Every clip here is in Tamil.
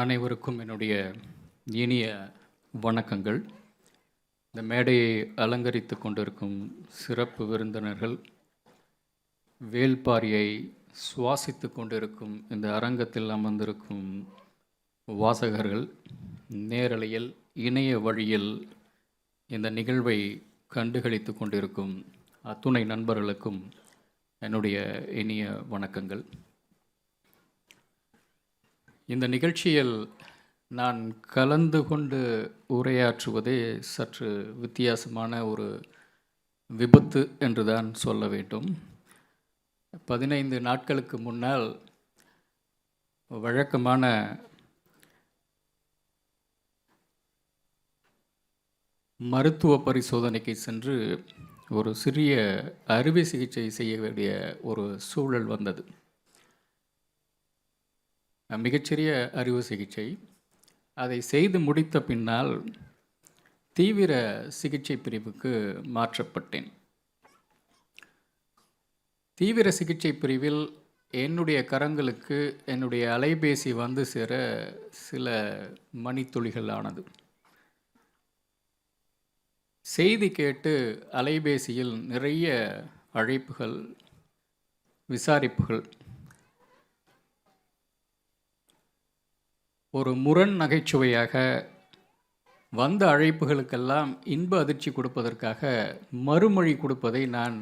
அனைவருக்கும் என்னுடைய இனிய வணக்கங்கள். இந்த மேடையை அலங்கரித்து கொண்டிருக்கும் சிறப்பு விருந்தினர்கள் வேல்பாரியை சுவாசித்து கொண்டிருக்கும் இந்த அரங்கத்தில் அமர்ந்திருக்கும் வாசகர்கள் நேரலையில் இணைய வழியில் இந்த நிகழ்வை கண்டுகளித்து கொண்டிருக்கும் அத்துணை நண்பர்களுக்கும் என்னுடைய இனிய வணக்கங்கள். இந்த நிகழ்ச்சியில் நான் கலந்து கொண்டு உரையாற்றுவதே சற்று வித்தியாசமான ஒரு விபத்து என்றுதான் சொல்ல வேண்டும். பதினைந்து நாட்களுக்கு முன்னால் வழக்கமான மருத்துவ பரிசோதனைக்கு சென்று ஒரு சிறிய அறுவை சிகிச்சை செய்ய வேண்டிய ஒரு சூழல் வந்தது. மிகச்சிறிய அறுவை சிகிச்சை. அதை செய்து முடித்த பின்னால் தீவிர சிகிச்சை பிரிவுக்கு மாற்றப்பட்டேன். தீவிர சிகிச்சை பிரிவில் என்னுடைய கரங்களுக்கு என்னுடைய அலைபேசி வந்து சேர சில மணித்துளிகள் ஆனது செய்தி கேட்டு அலைபேசியில் நிறைய அழைப்புகள் விசாரிப்புகள் ஒரு முரண் நகைச்சுவையாக வந்த அழைப்புகளுக்கெல்லாம் இன்ப அதிர்ச்சி கொடுப்பதற்காக மறுமொழி கொடுப்பதை நான்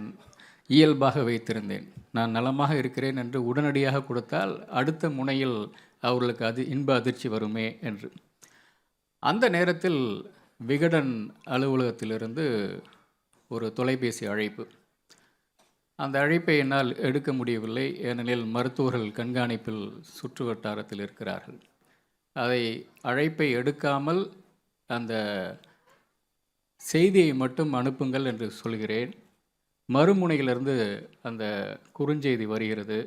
இயல்பாக வைத்திருந்தேன். நான் நலமாக இருக்கிறேன் என்று உடனடியாக கொடுத்தால் அடுத்த முனையில் அவர்களுக்கு அது இன்ப அதிர்ச்சி வருமே என்று. அந்த நேரத்தில் விகடன் அலுவலகத்திலிருந்து ஒரு தொலைபேசி அழைப்பு. அந்த அழைப்பை என்னால் எடுக்க முடியவில்லை. ஏனெனில் மருத்துவர்கள் கண்காணிப்பில் சுற்று வட்டாரத்தில் இருக்கிறார்கள். அதை அழைப்பை எடுக்காமல் அந்த செய்தியை மட்டும் அனுப்புங்கள் என்று சொல்கிறேன். மறுமுனையிலிருந்து அந்த குறுஞ்செய்தி வருகிறது.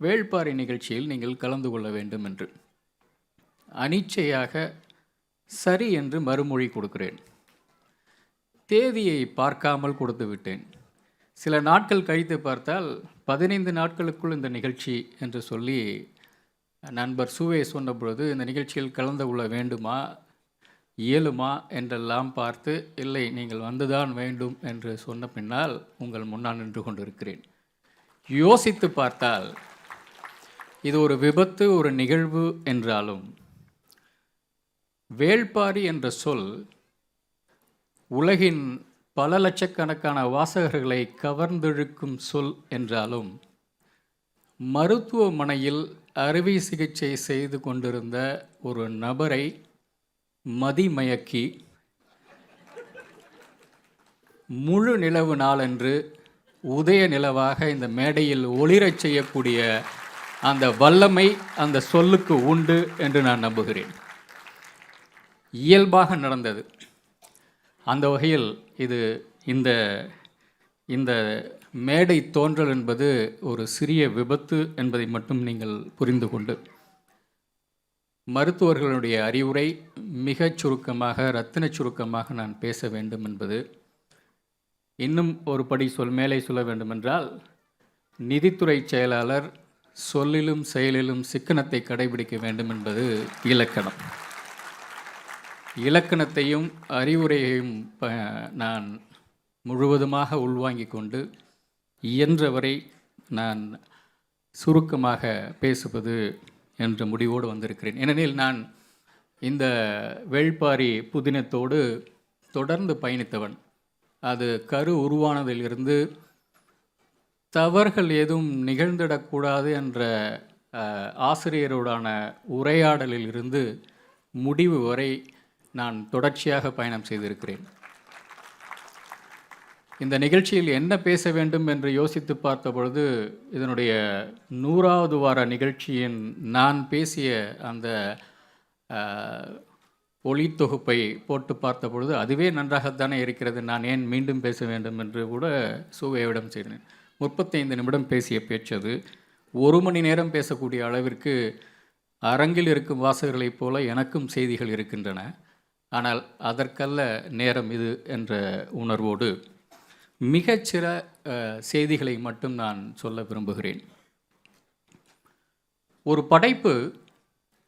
வேள்பாறை நிகழ்ச்சியில் நீங்கள் கலந்து கொள்ள வேண்டும் என்று. அனிச்சையாக சரி என்று மறுமொழி கொடுக்கிறேன். தேதியை பார்க்காமல் கொடுத்து விட்டேன். சில நாட்கள் கழித்து பார்த்தால் பதினைந்து நாட்களுக்குள் இந்த நிகழ்ச்சி என்று சொல்லி நண்பர் சுவே சொன்ன பொழுது இந்த நிகழ்ச்சியில் கலந்து கொள்ள வேண்டுமா? இயலுமா? என்றெல்லாம் பார்த்து இல்லை நீங்கள் வந்துதான் வேண்டும் என்று சொன்ன பின்னால் உங்கள் முன்னால் நின்று கொண்டிருக்கிறேன். யோசித்து பார்த்தால் இது ஒரு விபத்து ஒரு நிகழ்வு என்றாலும் வேள்பாரி என்ற சொல் உலகின் பல லட்சக்கணக்கான வாசகர்களை கவர்ந்தெழுக்கும் சொல் என்றாலும் மருத்துவமனையில் அறுவை சிகிச்சை செய்து கொண்டிருந்த ஒரு நபரை மதிமயக்கி முழு நிலவு நாளன்று உதய நிலவாக இந்த மேடையில் ஒளிரச் செய்யக்கூடிய அந்த வல்லமை அந்த சொல்லுக்கு உண்டு என்று நான் நம்புகிறேன். இயல்பாக நடந்தது. அந்த வகையில் இது இந்த இந்த மேடை தோன்றல் என்பது ஒரு சிறிய விபத்து என்பதை மட்டும் நீங்கள் புரிந்து கொண்டு மருத்துவர்களுடைய அறிவுரை மிகச் சுருக்கமாக ரத்தின சுருக்கமாக நான் பேச வேண்டும் என்பது இன்னும் ஒரு படி சொல் மேலே சொல்ல வேண்டுமென்றால் நிதித்துறை செயலாளர் சொல்லிலும் செயலிலும் சிக்கனத்தை கடைபிடிக்க வேண்டும் என்பது இலக்கணம். இலக்கணத்தையும் அறிவுரையையும் ப நான் முழுவதுமாக உள்வாங்கிக் கொண்டு இயன்றவரை நான் சுருக்கமாக பேசுவது என்ற முடிவோடு வந்திருக்கிறேன். ஏனெனில் நான் இந்த வேள்பாரி புதினத்தோடு தொடர்ந்து பயணித்தவன். அது கரு உருவானதிலிருந்து தவறுகள் எதுவும் நிகழ்ந்திடக்கூடாது என்ற ஆசிரியரோடான உரையாடலில் இருந்து முடிவு வரை நான் தொடர்ச்சியாக பயணம் செய்திருக்கிறேன். இந்த நிகழ்ச்சியில் என்ன பேச வேண்டும் என்று யோசித்து பார்த்த பொழுது இதனுடைய நூறாவது வார நிகழ்ச்சியின் நான் பேசிய அந்த ஒளி தொகுப்பை போட்டு பார்த்த பொழுது அதுவே நன்றாகத்தானே இருக்கிறது. நான் ஏன் மீண்டும் பேச வேண்டும் என்று கூட சூவையிடம் செய்தேன் முப்பத்தைந்து நிமிடம் பேசிய பேச்சு அது. ஒரு மணி நேரம் பேசக்கூடிய அளவிற்கு அரங்கில் இருக்கும் வாசகர்களைப் போல எனக்கும் செய்திகள் இருக்கின்றன. ஆனால் அதற்கல்ல நேரம் இது என்ற உணர்வோடு மிகச்சிற செய்திகளை மட்டும் நான் சொல்ல விரும்புகிறேன். ஒரு படைப்பு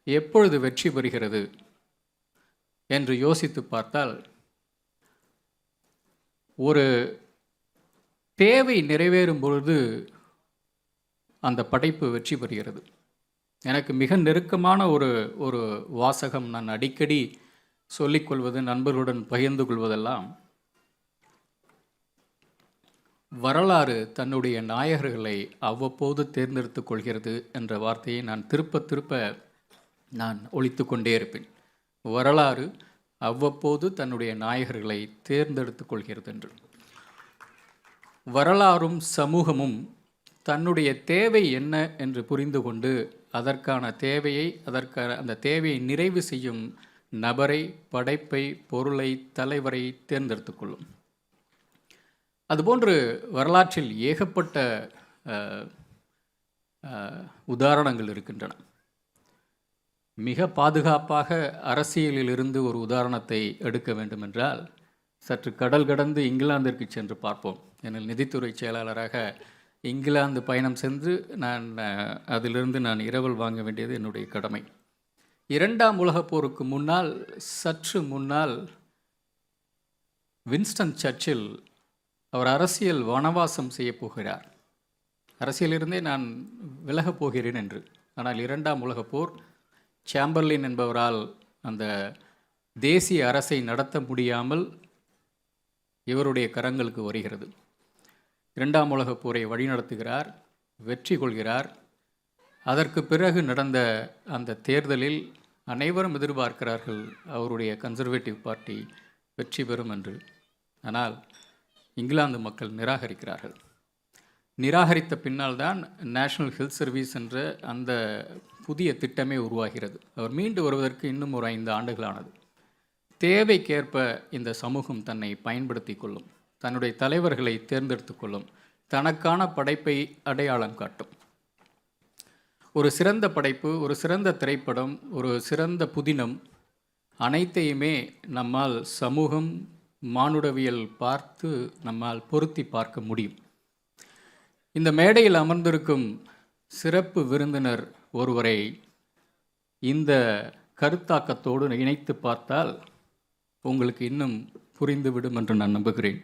எப்பொழுது வெற்றி பெறுகிறது என்று யோசித்து பார்த்தால் ஒரு தேவை நிறைவேறும் பொழுது அந்த படைப்பு வெற்றி பெறுகிறது. எனக்கு மிக நெருக்கமான ஒரு ஒரு வாசகம் நான் அடிக்கடி சொல்லிக்கொள்வது நண்பர்களுடன் பகிர்ந்து கொள்வதெல்லாம் வரலாறு தன்னுடைய நாயகர்களை அவ்வப்போது தேர்ந்தெடுத்து கொள்கிறது என்ற வார்த்தையை நான் திருப்ப திருப்ப நான் ஒழித்து கொண்டே இருப்பேன். வரலாறு அவ்வப்போது தன்னுடைய நாயகர்களை தேர்ந்தெடுத்து கொள்கிறது என்று. வரலாறும் சமூகமும் தன்னுடைய தேவை என்ன என்று புரிந்து கொண்டு அதற்கான தேவையை அதற்கான அந்த தேவையை நிறைவு செய்யும் நபரை படைப்பை பொருளை தலைவரை தேர்ந்தெடுத்து கொள்ளும். அதுபோன்று வரலாற்றில் ஏகப்பட்ட உதாரணங்கள் இருக்கின்றன. மிக பாதுகாப்பாக அரசியலிலிருந்து ஒரு உதாரணத்தை எடுக்க வேண்டுமென்றால் சற்று கடல் கடந்து இங்கிலாந்திற்கு சென்று பார்ப்போம். எனில் நிதித்துறை செயலாளராக இங்கிலாந்து பயணம் சென்று நான் அதிலிருந்து நான் இரவல் வாங்க வேண்டியது என்னுடைய கடமை. இரண்டாம் உலகப் போருக்கு முன்னால் சற்று முன்னால் வின்ஸ்டன் சர்ச்சில் அவர் அரசியல் வனவாசம் செய்யப் போகிறார். அரசியலிருந்தே நான் விலகப் போகிறேன் என்று. ஆனால் இரண்டாம் உலகப் போர் சாம்பர்லின் என்பவரால் அந்த தேசிய அரசை நடத்த முடியாமல் இவருடைய கரங்களுக்கு வருகிறது. இரண்டாம் உலகப் போரை வழிநடத்துகிறார் வெற்றி கொள்கிறார். அதற்கு பிறகு நடந்த அந்த தேர்தலில் அனைவரும் எதிர்பார்க்கிறார்கள் அவருடைய கன்சர்வேட்டிவ் பார்ட்டி வெற்றி பெறும் என்று. ஆனால் இங்கிலாந்து மக்கள் நிராகரிக்கிறார்கள். நிராகரித்த பின்னால் தான் நேஷனல் ஹெல்த் சர்வீஸ் என்ற அந்த புதிய திட்டமே உருவாகிறது. அவர் மீண்டு வருவதற்கு இன்னும் ஒரு ஐந்து ஆண்டுகளானது. தேவைக்கேற்ப இந்த சமூகம் தன்னை பயன்படுத்தி கொள்ளும் தன்னுடைய தலைவர்களை தேர்ந்தெடுத்து கொள்ளும் தனக்கான படைப்பை அடையாளம் காட்டும். ஒரு சிறந்த படைப்பு ஒரு சிறந்த திரைப்படம் ஒரு சிறந்த புதினம் அனைத்தையுமே நம்மால் சமூகம் மானுடவியல் பார்த்து நம்மால் பொருத்தி பார்க்க முடியும். இந்த மேடையில் அமர்ந்திருக்கும் சிறப்பு விருந்தினர் ஒருவரை இந்த கருத்தாக்கத்தோடு இணைத்து பார்த்தால் உங்களுக்கு இன்னும் புரிந்துவிடும் என்று நான் நம்புகிறேன்.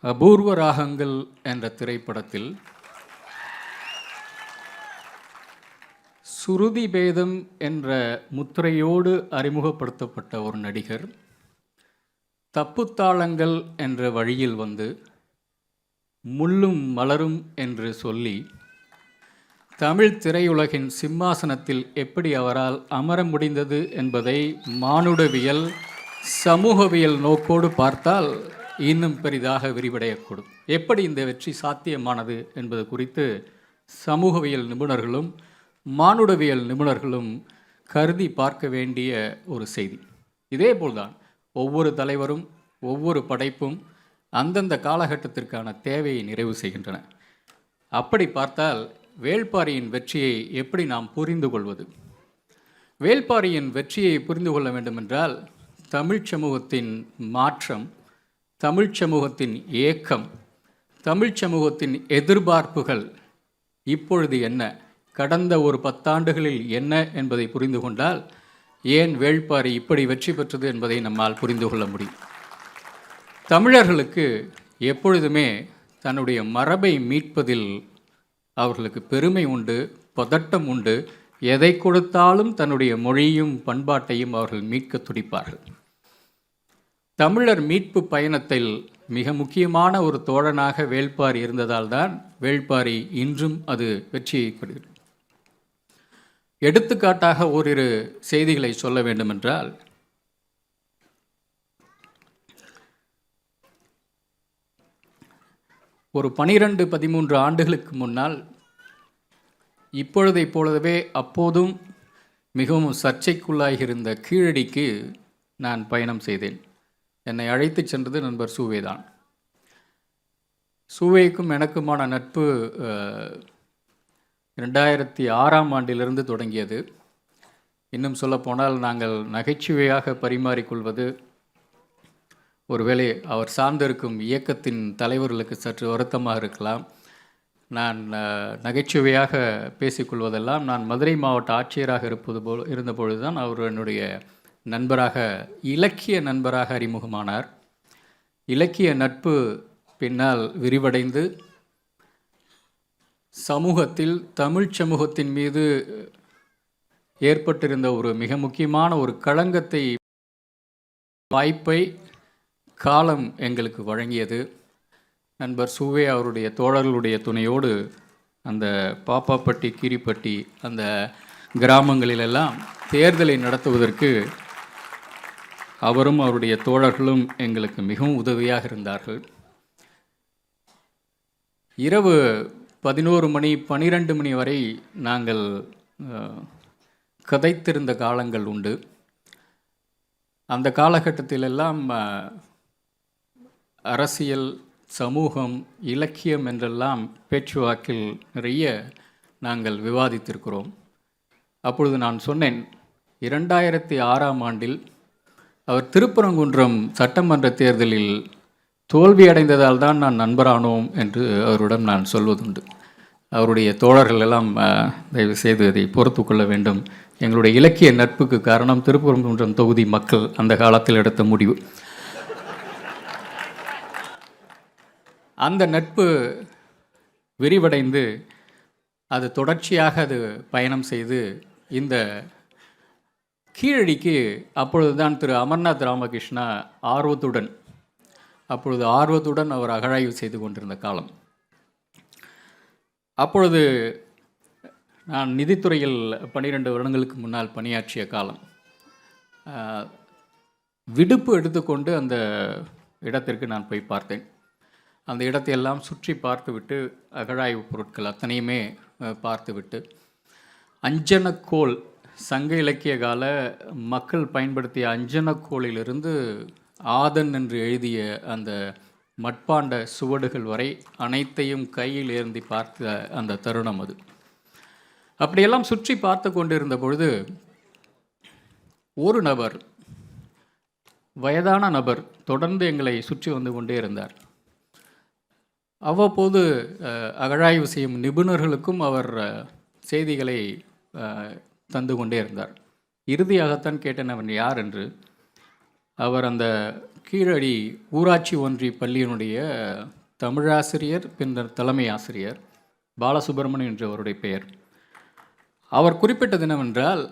அபூர்வ ராகங்கள் என்ற திரைப்படத்தில் சுருதி பேதம் என்ற முத்திரையோடு அறிமுகப்படுத்தப்பட்ட ஒரு நடிகர் தப்புத்தாளங்கள் என்ற வழியில் வந்து முள்ளும் மலரும் என்று சொல்லி தமிழ் திரையுலகின் சிம்மாசனத்தில் எப்படி அவரால் அமர முடிந்தது என்பதை மானுடவியல் சமூகவியல் நோக்கோடு பார்த்தால் இன்னும் பெரிதாக விரிவடையக்கூடும். எப்படி இந்த வெற்றி சாத்தியமானது என்பது குறித்து சமூகவியல் நிபுணர்களும் மானுடவியல் நிபுணர்களும் கருதி பார்க்க வேண்டிய ஒரு செய்தி. இதேபோல்தான் ஒவ்வொரு தலைவரும் ஒவ்வொரு படைப்பும் அந்தந்த காலகட்டத்திற்கான தேவையை நிறைவு செய்கின்றன. அப்படி பார்த்தால் வேள்பாரியின் வெற்றியை எப்படி நாம் புரிந்து கொள்வது? வேள்பாரியின் வெற்றியை புரிந்து கொள்ள வேண்டுமென்றால் தமிழ்ச் சமூகத்தின் மாற்றம் தமிழ்ச் சமூகத்தின் ஏக்கம் தமிழ்ச் சமூகத்தின் எதிர்பார்ப்புகள் இப்பொழுது என்ன? கடந்த ஒரு பத்தாண்டுகளில் என்ன என்பதை புரிந்து கொண்டால் ஏன் வேள்பாரி இப்படி வெற்றி பெற்றது என்பதை நம்மால் புரிந்து கொள்ள முடியும். தமிழர்களுக்கு எப்பொழுதுமே தன்னுடைய மரபை மீட்பதில் அவர்களுக்கு பெருமை உண்டு பதட்டம் உண்டு. எதை கொடுத்தாலும் தன்னுடைய மொழியும் பண்பாட்டையும் அவர்கள் மீட்க துடிப்பார்கள். தமிழர் மீட்பு பயணத்தில் மிக முக்கியமான ஒரு தோழனாக வேள்பாரி இருந்ததால்தான் வேள்பாரி இன்றும் அது வெற்றியை பெறுகிறது. எடுத்துக்காட்டாக ஓரிரு செய்திகளை சொல்ல வேண்டுமென்றால் ஒரு பனிரெண்டு பதிமூன்று ஆண்டுகளுக்கு முன்னால் இப்பொழுதைப் போலவே அப்போதும் மிகவும் சர்ச்சைக்குள்ளாகியிருந்த கீழடிக்கு நான் பயணம் செய்தேன். என்னை அழைத்துச் சென்றது நண்பர் சூவே தான் சூவேக்கும் எனக்குமான நட்பு ரெண்டாயிரத்தி ஆறாம் ஆண்டிலிருந்து தொடங்கியது. இன்னும் சொல்லப்போனால் நாங்கள் நகைச்சுவையாக பரிமாறிக்கொள்வது ஒருவேளை அவர் சார்ந்திருக்கும் இயக்கத்தின் தலைவர்களுக்கு சற்று வருத்தமாக இருக்கலாம். நான் நகைச்சுவையாக பேசிக்கொள்வதெல்லாம் நான் மதுரை மாவட்ட ஆட்சியராக இருப்பது போல் இருந்தபொழுது தான் அவர் என்னுடைய நண்பராக இலக்கிய நண்பராக அறிமுகமானார். இலக்கிய நட்பு பின்னால் விரிவடைந்து சமூகத்தில் தமிழ்ச் சமூகத்தின் மீது ஏற்பட்டிருந்த ஒரு மிக முக்கியமான ஒரு களங்கத்தை வாய்ப்பை காலம் எங்களுக்கு வழங்கியது. நண்பர் சுவே அவருடைய தோழர்களுடைய துணையோடு அந்த பாப்பாப்பட்டி கீரிப்பட்டி அந்த கிராமங்களிலெல்லாம் தேர்தலை நடத்துவதற்கு அவரும் அவருடைய தோழர்களும் எங்களுக்கு மிகவும் உதவியாக இருந்தார்கள். இரவு பதினோரு மணி பனிரெண்டு மணி வரை நாங்கள் கதைத்திருந்த காலங்கள் உண்டு. அந்த காலகட்டத்திலெல்லாம் அரசியல் சமூகம் இலக்கியம் என்றெல்லாம் பேச்சுவாக்கில் நிறைய நாங்கள் விவாதித்திருக்கிறோம். அப்பொழுது நான் சொன்னேன் இரண்டாயிரத்தி ஆறாம் ஆண்டில் அவர் திருப்பரங்குன்றம் சட்டமன்ற தேர்தலில் தோல்வி அடைந்ததால் தான் நான் நண்பரானோம் என்று அவரிடம் நான் சொல்வதுண்டு. அவருடைய தோழர்கள் எல்லாம் தயவு செய்து அதை பொறுத்து கொள்ள வேண்டும். எங்களுடைய இலக்கிய நட்புக்கு காரணம் திருப்பரங்குன்றம் தொகுதி மக்கள் அந்த காலத்தில் எடுத்த முடிவு. அந்த நட்பு விரிவடைந்து அது தொடர்ச்சியாக அது பயணம் செய்து இந்த கீழடிக்கு அப்பொழுதுதான் திரு அமர்நாத் ராமகிருஷ்ணா ஆர்வத்துடன் அப்பொழுது ஆர்வத்துடன் அவர் அகழாய்வு செய்து கொண்டிருந்த காலம். அப்பொழுது நான் நிதித்துறையில் பன்னிரெண்டு வருடங்களுக்கு முன்னால் பணியாற்றிய காலம். விடுப்பு எடுத்துக்கொண்டு அந்த இடத்திற்கு நான் போய் பார்த்தேன். அந்த இடத்தையெல்லாம் சுற்றி பார்த்துவிட்டு அகழாய்வு பொருட்கள் அத்தனையுமே பார்த்துவிட்டு அஞ்சனக்கோல் சங்க இலக்கிய கால மக்கள் பயன்படுத்திய அஞ்சனக்கோளிலிருந்து ஆதன் என்று எழுதிய அந்த மட்பாண்ட சுவடுகள் வரை அனைத்தையும் கையில் ஏந்தி பார்த்த அந்த தருணம் அது. அப்படியெல்லாம் சுற்றி பார்த்து கொண்டிருந்த பொழுது ஒரு நபர் வயதான நபர் தொடர்ந்து எங்களை சுற்றி வந்து கொண்டே இருந்தார். அவ்வப்போது அஹ், அகழாய்வு செய்யும் நிபுணர்களுக்கும் அவர் செய்திகளை அஹ், தந்து கொண்டே இருந்தார். இறுதியாகத்தான் கேட்டேன் அவன் யார்? என்று அவர் அந்த கீழடி ஊராட்சி ஒன்றிய பள்ளியினுடைய தமிழாசிரியர் பின்னர் தலைமை ஆசிரியர் பாலசுப்ரமணியன் என்று அவருடைய பெயர். அவர் குறிப்பிட்டது என்னவென்றால்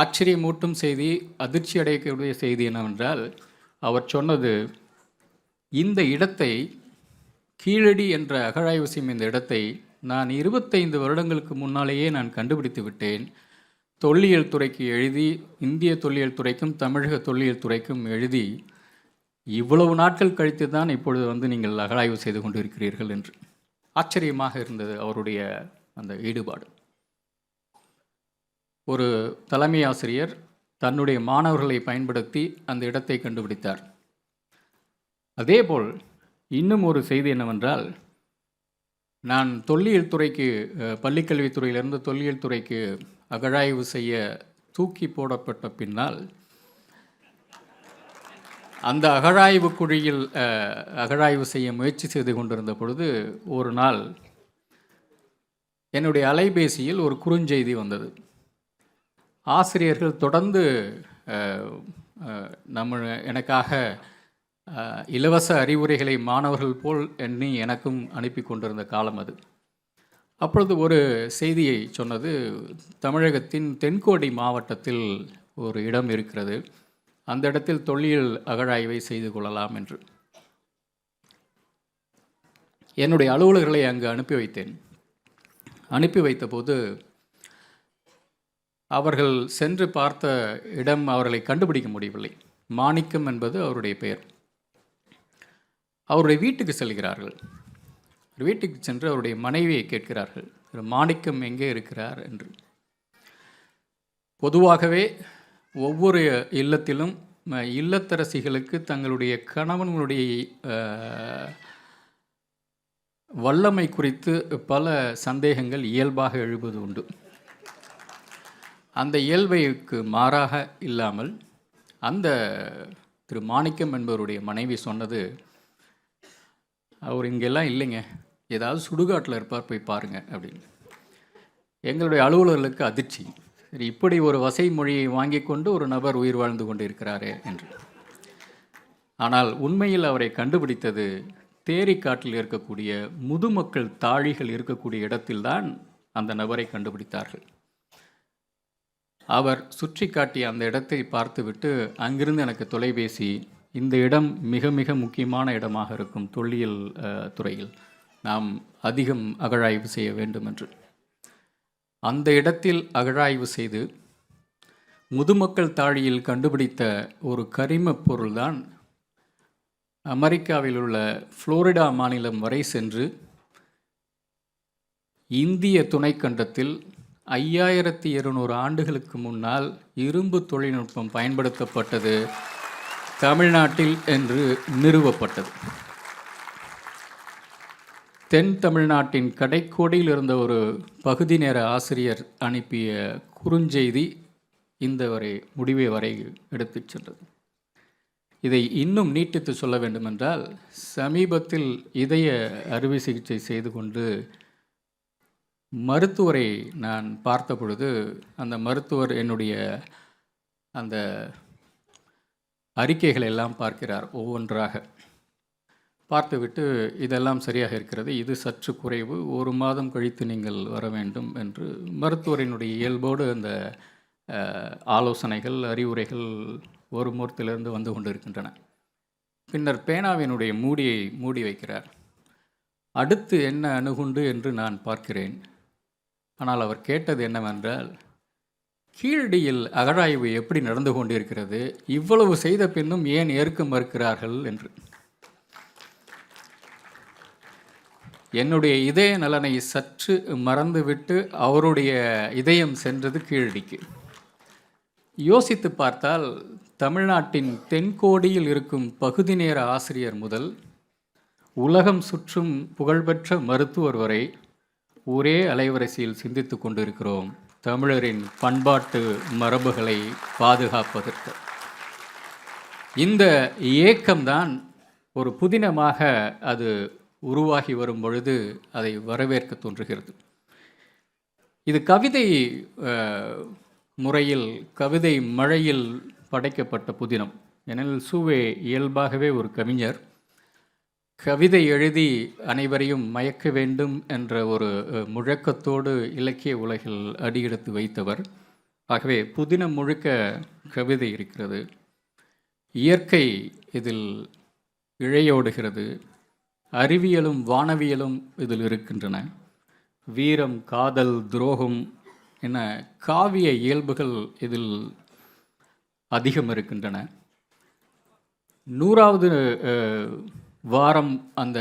ஆச்சரியமூட்டும் செய்தி அதிர்ச்சி அடையக்கூடிய செய்தி என்னவென்றால் அவர் சொன்னது இந்த இடத்தை கீழடி என்ற அகழாய்வு செய்யும் இந்த இடத்தை நான் இருபத்தைந்து வருடங்களுக்கு முன்னாலேயே நான் கண்டுபிடித்து விட்டேன். தொல்லியல் துறைக்கு எழுதி இந்திய தொல்லியல் துறைக்கும் தமிழக தொல்லியல் துறைக்கும் எழுதி இவ்வளவு நாட்கள் கழித்து தான் இப்பொழுது வந்து நீங்கள் அகழாய்வு செய்து கொண்டிருக்கிறீர்கள் என்று ஆச்சரியமாக இருந்தது அவருடைய அந்த ஈடுபாடு. ஒரு தலைமை ஆசிரியர் தன்னுடைய மாணவர்களை பயன்படுத்தி அந்த இடத்தை கண்டுபிடித்தார். அதேபோல் இன்னும் ஒரு செய்தி என்னவென்றால் நான் தொல்லியல் துறைக்கு பள்ளிக்கல்வித்துறையிலிருந்து தொல்லியல் துறைக்கு அகழாய்வு செய்ய தூக்கி போடப்பட்ட பின்னால் அந்த அகழாய்வு குழியில் அகழாய்வு செய்ய முயற்சி செய்து கொண்டிருந்த பொழுது ஒரு நாள் என்னுடைய அலைபேசியில் ஒரு குறுஞ்செய்தி வந்தது. ஆசிரியர்கள் தொடர்ந்து நம்ம எனக்காக இலவச அறிவுரைகளை மாணவர்கள் போல் எண்ணி எனக்கும் அனுப்பி கொண்டிருந்த காலம் அது. அப்பொழுது ஒரு செய்தியை சொன்னது தமிழகத்தின் தென்கோடி மாவட்டத்தில் ஒரு இடம் இருக்கிறது. அந்த இடத்தில் தொல்லியல் அகழாய்வை செய்து கொள்ளலாம் என்று. என்னுடைய அலுவலர்களை அங்கு அனுப்பி வைத்தேன். அனுப்பி வைத்தபோது அவர்கள் சென்று பார்த்த இடம் அவர்களை கண்டுபிடிக்க முடியவில்லை. மாணிக்கம் என்பது அவருடைய பெயர். அவருடைய வீட்டுக்கு செல்கிறார்கள். வீட்டுக்கு சென்று அவருடைய மனைவியை கேட்கிறார்கள் "திரு மாணிக்கம் எங்கே இருக்கிறார்? என்று. பொதுவாகவே ஒவ்வொரு இல்லத்திலும் இல்லத்தரசிகளுக்கு தங்களுடைய கணவனுடைய வல்லமை குறித்து பல சந்தேகங்கள் இயல்பாக எழுவது உண்டு. அந்த இயல்பைக்கு மாறாக இல்லாமல் அந்த திரு மாணிக்கம் என்பவருடைய மனைவி சொன்னது அவர் இங்கெல்லாம் இல்லைங்க. ஏதாவது சுடுகாட்டில் இருப்பார் போய் பாருங்கள் அப்படின்னு. எங்களுடைய அலுவலர்களுக்கு அதிர்ச்சி. சரி இப்படி ஒரு வசை மொழியை வாங்கி கொண்டு ஒரு நபர் உயிர் வாழ்ந்து கொண்டு இருக்கிறாரே என்று. ஆனால் உண்மையில் அவரை கண்டுபிடித்தது தேரிக்காட்டில் இருக்கக்கூடிய முதுமக்கள் தாழிகள் இருக்கக்கூடிய இடத்தில்தான் அந்த நபரை கண்டுபிடித்தார்கள். அவர் சுற்றி காட்டிய அந்த இடத்தை பார்த்துவிட்டு அங்கிருந்து எனக்கு தொலைபேசி இந்த இடம் மிக மிக முக்கியமான இடமாக இருக்கும் தொல்லியல் துறையில். நாம் அதிகம் அகழாய்வு செய்ய வேண்டும் என்று அந்த இடத்தில் அகழாய்வு செய்து முதுமக்கள் தாழியில் கண்டுபிடித்த ஒரு கரிமப் பொருள்தான் அமெரிக்காவில் உள்ள புளோரிடா மாநிலம் வரை சென்று இந்திய துணைக்கண்டத்தில் ஐயாயிரத்தி இருநூறு ஆண்டுகளுக்கு முன்னால் இரும்பு தொழில்நுட்பம் பயன்படுத்தப்பட்டது தமிழ்நாட்டில் என்று நிறுவப்பட்டது. தென் தமிழ்நாட்டின் கடைக்கோடியில் இருந்த ஒரு பகுதி நேர ஆசிரியர் அனுப்பிய குறுஞ்செய்தி இந்த வரை முடிவை வரை எடுத்துச் சென்றது. இதை இன்னும் நீட்டித்து சொல்ல வேண்டுமென்றால் சமீபத்தில் இதய அறுவை சிகிச்சை செய்து கொண்டு மருத்துவரை நான் பார்த்த பொழுது அந்த மருத்துவர் என்னுடைய அந்த அறிக்கைகளை எல்லாம் பார்க்கிறார் ஒவ்வொன்றாக. பார்த்துவிட்டு இதெல்லாம் சரியாக இருக்கிறது. இது சற்று குறைவு. ஒரு மாதம் கழித்து நீங்கள் வர வேண்டும் என்று மருத்துவரினுடைய இயல்போடு அந்த ஆலோசனைகள் அறிவுரைகள் ஒரு முறத்திலிருந்து வந்து கொண்டிருக்கின்றன. பின்னர் பேனாவினுடைய மூடியை மூடி வைக்கிறார். அடுத்து என்ன அணுகுண்டு என்று நான் பார்க்கிறேன். ஆனால் அவர் கேட்டது என்னவென்றால் கீழடியில் அகழாய்வு எப்படி நடந்து கொண்டிருக்கிறது? இவ்வளவு செய்த பின்னும் ஏன் ஏற்க மறுக்கிறார்கள்? என்று. என்னுடைய இதய நலனை சற்று மறந்துவிட்டு அவருடைய இதயம் சென்றது கீழடிக்கு. யோசித்து பார்த்தால் தமிழ்நாட்டின் தென்கோடியில் இருக்கும் பகுதி நேர ஆசிரியர் முதல் உலகம் சுற்றும் புகழ்பெற்ற மருத்துவர் வரை ஒரே அலைவரிசையில் சிந்தித்து கொண்டிருக்கிறோம் தமிழரின் பண்பாட்டு மரபுகளை பாதுகாப்பதற்கு. இந்த இயக்கம்தான் ஒரு புதினமாக அது உருவாகி வரும் பொழுது அதை வரவேற்க தோன்றுகிறது. இது கவிதை முறையில் கவிதை மழையில் படைக்கப்பட்ட புதினம். ஏனெனில் சூவே இயல்பாகவே ஒரு கவிஞர். கவிதை எழுதி அனைவரையும் மயக்க வேண்டும் என்ற ஒரு முழக்கத்தோடு இலக்கிய உலகில் அடியெடுத்து வைத்தவர். ஆகவே புதினம் முழுக்க கவிதை இருக்கிறது. இயற்கை இதில் இழையோடுகிறது. அறிவியலும் வானவியலும் இதில் இருக்கின்றன. வீரம் காதல் துரோகம் என காவிய இயல்புகள் இதில் அதிகம் இருக்கின்றன. நூறாவது வாரம் அந்த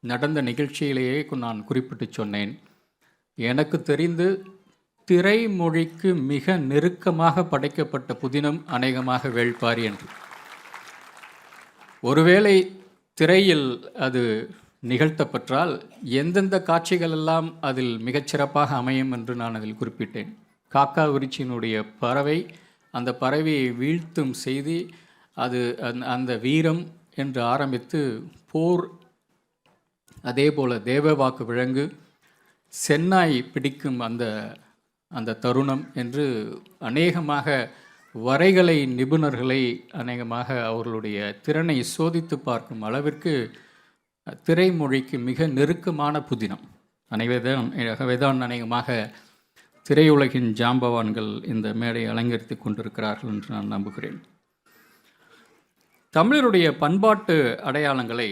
நடந்த நிகழ்ச்சியிலேயே நான் குறிப்பிட்டு சொன்னேன். எனக்கு தெரிந்து திரைமொழிக்கு மிக நெருக்கமாக படைக்கப்பட்ட புதினம் அநேகமாக வேள்பாரி என்று. ஒருவேளை திரையில் அது நிகழ்த்தப்பட்டால் எந்தெந்த காட்சிகள் எல்லாம் அதில் மிகச்சிறப்பாக அமையும் என்று நான் அதில் குறிப்பிட்டேன். காக்கா விருச்சியினுடைய பறவை அந்த பறவையை வீழ்த்தும் செய்தி அது அந்த- அந்த வீரம் என்று ஆரம்பித்து போர் அதே போல தேவவாக்கு விலங்கு சென்னாய் பிடிக்கும் அந்த அந்த தருணம் என்று அநேகமாக வரைகலை நிபுணர்களை அநேகமாக அவர்களுடைய திறனை சோதித்து பார்க்கும் அளவிற்கு திரைமொழிக்கு மிக நெருக்கமான புதினம். அனைவேதான் ஆகவேதான் அநேகமாக திரையுலகின் ஜாம்பவான்கள் இந்த மேடையை அலங்கரித்து கொண்டிருக்கிறார்கள் என்று நான் நம்புகிறேன். தமிழருடைய பண்பாட்டு அடையாளங்களை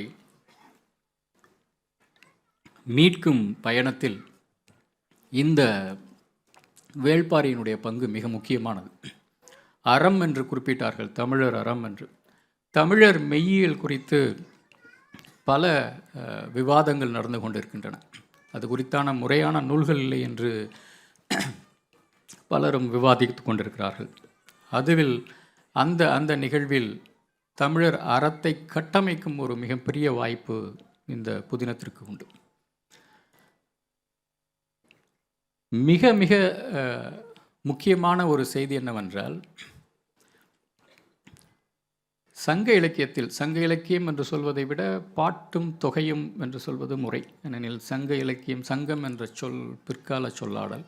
மீட்கும் பயணத்தில் இந்த வேள்பாரியினுடைய பங்கு மிக முக்கியமானது. அறம் என்று குறிப்பிட்டார்கள் தமிழர் அறம் என்று. தமிழர் மெய்யியல் குறித்து பல விவாதங்கள் நடந்து கொண்டிருக்கின்றன. அது குறித்தான முறையான நூல்கள் இல்லை என்று பலரும் விவாதித்து கொண்டிருக்கிறார்கள். அதுவில் அந்த அந்த நிகழ்வில் தமிழர் அறத்தை கட்டமைக்கும் ஒரு மிகப்பெரிய வாய்ப்பு இந்த புதினத்திற்கு உண்டு. மிக மிக முக்கியமான ஒரு செய்தி என்னவென்றால் சங்க இலக்கியத்தில் சங்க இலக்கியம் என்று சொல்வதை விட பாட்டும் தொகையும் என்று சொல்வது முறை. ஏனெனில் சங்க இலக்கியம் சங்கம் என்ற சொல் பிற்கால சொல்லாடல்.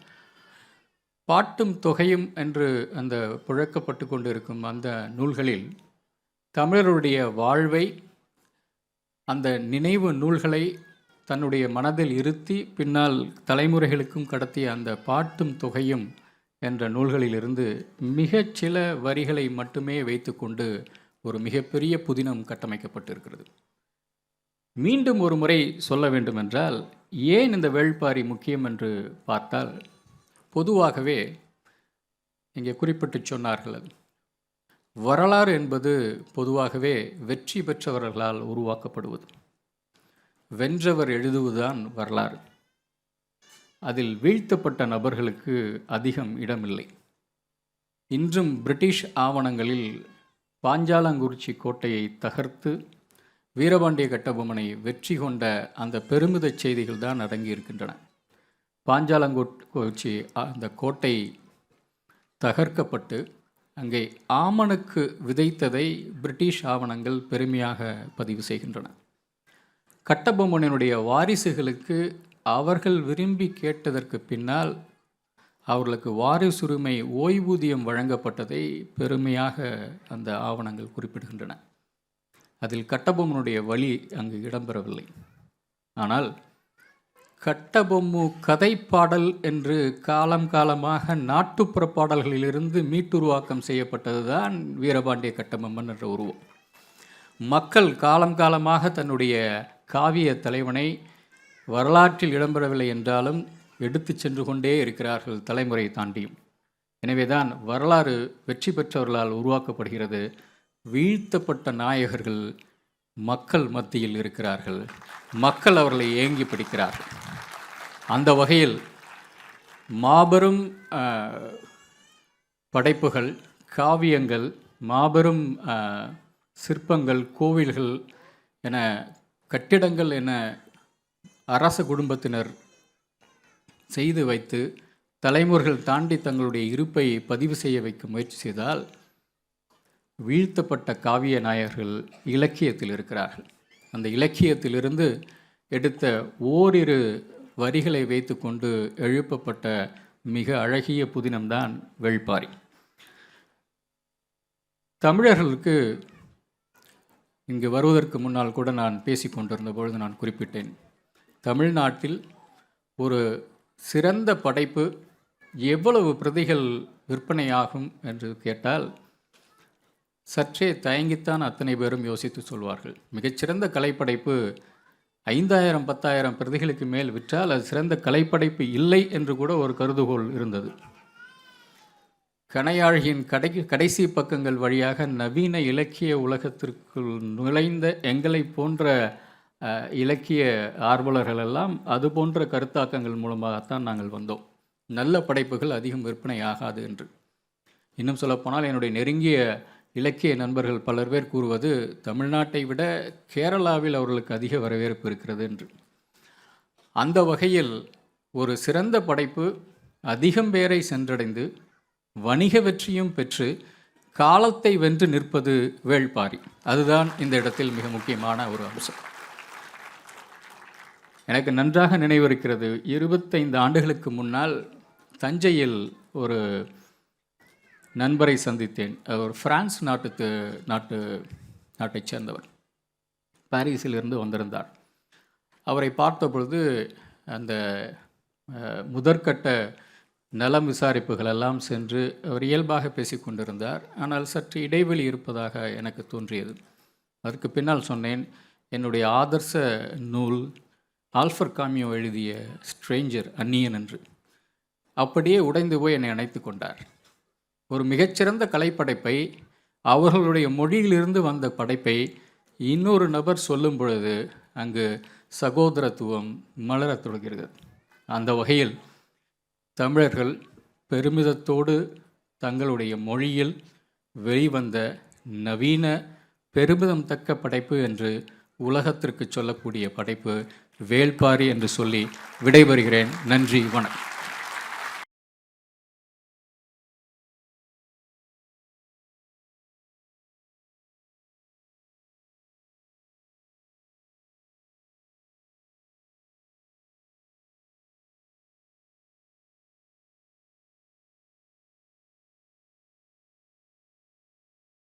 பாட்டும் தொகையும் என்று அந்த புழக்கப்பட்டு கொண்டிருக்கும் அந்த நூல்களில் தமிழருடைய வாழ்வை அந்த நினைவு நூல்களை தன்னுடைய மனதில் இருத்தி பின்னால் தலைமுறைகளுக்கும் கடத்திய அந்த பாட்டும் தொகையும் என்ற நூல்களிலிருந்து மிகச் சில வரிகளை மட்டுமே வைத்துக்கொண்டு ஒரு மிகப்பெரிய புதினம் கட்டமைக்கப்பட்டிருக்கிறது. மீண்டும் ஒரு முறை சொல்ல வேண்டுமென்றால் ஏன் இந்த வேள்பாரி முக்கியம் என்று பார்த்தால் பொதுவாகவே இங்கே குறிப்பிட்டு சொன்னார்கள். அது வரலாறு என்பது பொதுவாகவே வெற்றி பெற்றவர்களால் உருவாக்கப்படுவது. வென்றவர் எழுதுவதுதான் வரலாறு. அதில் வீழ்த்தப்பட்ட நபர்களுக்கு அதிகம் இடமில்லை. இன்றும் பிரிட்டிஷ் ஆவணங்களில் பாஞ்சாலங்குறிச்சி கோட்டையை தகர்த்து வீரபாண்டிய கட்டபொம்மனை வெற்றி கொண்ட அந்த பெருமிதச் செய்திகள் தான் அடங்கியிருக்கின்றன. பாஞ்சாலங்குறிச்சி அந்த கோட்டை தகர்க்கப்பட்டு அங்கே ஆமணுக்கு விதைத்ததை பிரிட்டிஷ் ஆவணங்கள் பெருமையாக பதிவு செய்கின்றன. கட்டபொம்மனினுடைய வாரிசுகளுக்கு அவர்கள் விரும்பி கேட்டதற்கு பின்னால் அவர்களுக்கு வாரிசுரிமை ஓய்வூதியம் வழங்கப்பட்டதை பெருமையாக அந்த ஆவணங்கள் குறிப்பிடுகின்றன. அதில் கட்டபொம்மனுடைய வழி அங்கு இடம்பெறவில்லை. ஆனால் கட்டபொம்மு கதைப்பாடல் என்று காலம் காலமாக நாட்டுப்புற பாடல்களிலிருந்து மீட்டுருவாக்கம் செய்யப்பட்டதுதான் வீரபாண்டிய கட்டபொம்மன் என்ற உருவம். மக்கள் காலம் காலமாக தன்னுடைய காவிய தலைவனை வரலாற்றில் இடம்பெறவில்லை என்றாலும் எடுத்து சென்று கொண்டே இருக்கிறார்கள் தலைமுறை தாண்டியும் எனவேதான் வரலாறு வெற்றி பெற்றவர்களால் உருவாக்கப்படுகிறது. வீழ்த்தப்பட்ட நாயகர்கள் மக்கள் மத்தியில் இருக்கிறார்கள். மக்கள் அவர்களை ஏங்கி பிடிக்கிறார்கள் அந்த வகையில் மாபெரும் படைப்புகள் காவியங்கள் மாபெரும் சிற்பங்கள் கோவில்கள் என கட்டிடங்கள் என அரச குடும்பத்தினர் செய்து வைத்து தலைமுறைகள் தாண்டி தங்களுடைய இருப்பை பதிவு செய்ய வைக்க முயற்சி செய்தால் வீழ்த்தப்பட்ட காவிய நாயகர்கள் இலக்கியத்தில் இருக்கிறார்கள். அந்த இலக்கியத்திலிருந்து எடுத்த ஓரிரு வரிகளை வைத்துக்கொண்டு எழுப்பப்பட்ட மிக அழகிய புதினம்தான் வெள்பாரி. தமிழர்களுக்கு இங்கு வருவதற்கு முன்னால் கூட நான் பேசி கொண்டிருந்த பொழுது நான் குறிப்பிட்டேன். தமிழ்நாட்டில் ஒரு சிறந்த படைப்பு எவ்வளவு பிரதிகள் விற்பனையாகும் என்று கேட்டால் சற்றே தயங்கித்தான் அத்தனை பேரும் யோசித்து சொல்வார்கள். மிகச்சிறந்த கலைப்படைப்பு ஐந்தாயிரம் பத்தாயிரம் பிரதிகளுக்கு மேல் விற்றால் அது சிறந்த கலைப்படைப்பு இல்லை என்று கூட ஒரு கருதுகோள் இருந்தது. கனையாழியின் கடை கடைசி பக்கங்கள் வழியாக நவீன இலக்கிய உலகத்திற்குள் நுழைந்த எங்களை போன்ற இலக்கிய ஆர்வலர்கள் எல்லாம் அது போன்ற கருத்தாக்கங்கள் மூலமாகத்தான் நாங்கள் வந்தோம். நல்ல படைப்புகள் அதிகம் விற்பனை ஆகாது என்று. இன்னும் சொல்லப்போனால் என்னுடைய நெருங்கிய இலக்கிய நண்பர்கள் பலர் பேர் கூறுவது தமிழ்நாட்டை விட கேரளாவில் அவர்களுக்கு அதிக வரவேற்பு இருக்கிறது என்று. அந்த வகையில் ஒரு சிறந்த படைப்பு அதிகம் பேரை சென்றடைந்து வணிக வெற்றியும் பெற்று காலத்தை வென்று நிற்பது வேள்பாரி. அதுதான் இந்த இடத்தில் மிக முக்கியமான ஒரு அம்சம். எனக்கு நன்றாக நினைவிருக்கிறது. இருபத்தைந்து ஆண்டுகளுக்கு முன்னால் தஞ்சையில் ஒரு நண்பரை சந்தித்தேன். அவர் பிரான்ஸ் நாட்டு நாட்டு நாட்டைச் சேர்ந்தவர். பாரிஸிலிருந்து வந்திருந்தார். அவரை பார்த்த பொழுது அந்த முதற்கட்ட நலம் விசாரிப்புகள் எல்லாம் சென்று அவர் இயல்பாக பேசிக்கொண்டிருந்தார் ஆனால் சற்று இடைவெளி இருப்பதாக எனக்கு தோன்றியது. அதற்கு பின்னால் சொன்னேன் என்னுடைய ஆதர்ச நூல் ஆல்ஃபர் காமியோ எழுதிய ஸ்ட்ரேஞ்சர் அந்நியன் என்று. அப்படியே உடைந்து போய் என்னை அணைத்து கொண்டார். ஒரு மிகச்சிறந்த கலைப்படைப்பை அவர்களுடைய மொழியிலிருந்து வந்த படைப்பை இன்னொரு நபர் சொல்லும் பொழுது அங்கு சகோதரத்துவம் மலரத் தொடங்கிறது அந்த வகையில் தமிழர்கள் பெருமிதத்தோடு தங்களுடைய மொழியில் வெளிவந்த நவீன பெருமிதம் தக்க படைப்பு என்று உலகத்திற்கு சொல்லக்கூடிய படைப்பு வேள்பாரி என்று சொல்லி விடைபெறுகிறேன். நன்றி வணக்கம்.